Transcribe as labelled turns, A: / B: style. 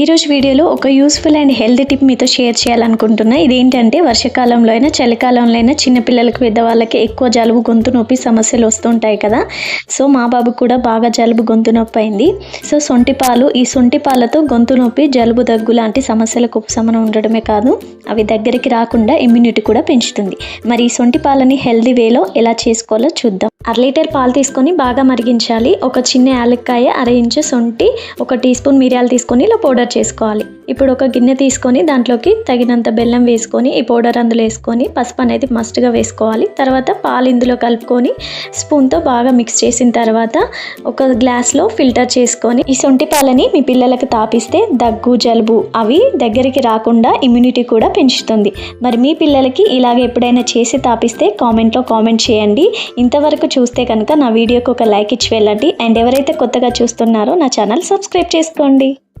A: ఈరోజు వీడియోలో ఒక యూస్ఫుల్ అండ్ హెల్తీ టిప్ మీతో షేర్ చేయాలనుకుంటున్నా. ఇదేంటంటే వర్షాకాలంలో అయినా చలికాలంలో అయినా చిన్నపిల్లలకు పెద్దవాళ్ళకి ఎక్కువ జలుబు గొంతు నొప్పి సమస్యలు వస్తుంటాయి కదా. సో మా బాబు కూడా బాగా జలుబు గొంతు నొప్పి అయింది. సో సొంటి పాలు ఈ సొంటి పాలతో గొంతు నొప్పి జలుబు దగ్గు లాంటి సమస్యలకు ఉపశమనం ఉండడమే కాదు అవి దగ్గరికి రాకుండా ఇమ్యూనిటీ కూడా పెంచుతుంది. మరి ఈ సొంటి పాలని హెల్తీ వేలో ఎలా చేసుకోవాలో చూద్దాం. అర లీటర్ పాలు తీసుకొని బాగా మరిగించాలి. ఒక చిన్న యాలక్కాయ అర ఇంచు సొంటి ఒక టీ స్పూన్ మిరియాలు తీసుకొని ఇలా పౌడర్ చేసుకోవాలి. ఇప్పుడు ఒక గిన్నె తీసుకొని దాంట్లోకి తగినంత బెల్లం వేసుకొని ఈ పౌడర్ అందులో వేసుకొని పసుపు అనేది మస్ట్గా వేసుకోవాలి. తర్వాత పాలు ఇందులో కలుపుకొని స్పూన్తో బాగా మిక్స్ చేసిన తర్వాత ఒక గ్లాస్లో ఫిల్టర్ చేసుకొని ఈ సొంటి పాలని మీ పిల్లలకు తాపిస్తే దగ్గు జలుబు అవి దగ్గరికి రాకుండా ఇమ్యూనిటీ కూడా పెంచుతుంది. మరి మీ పిల్లలకి ఇలాగ ఎప్పుడైనా చేసి తాపిస్తే కామెంట్లో కామెంట్ చేయండి. ఇంతవరకు చూస్తే కనుక నా వీడియోకి ఒక లైక్ ఇచ్చి వెళ్ళండి. అండ్ ఎవరైతే కొత్తగా చూస్తున్నారో నా ఛానల్ సబ్స్క్రైబ్ చేసుకోండి.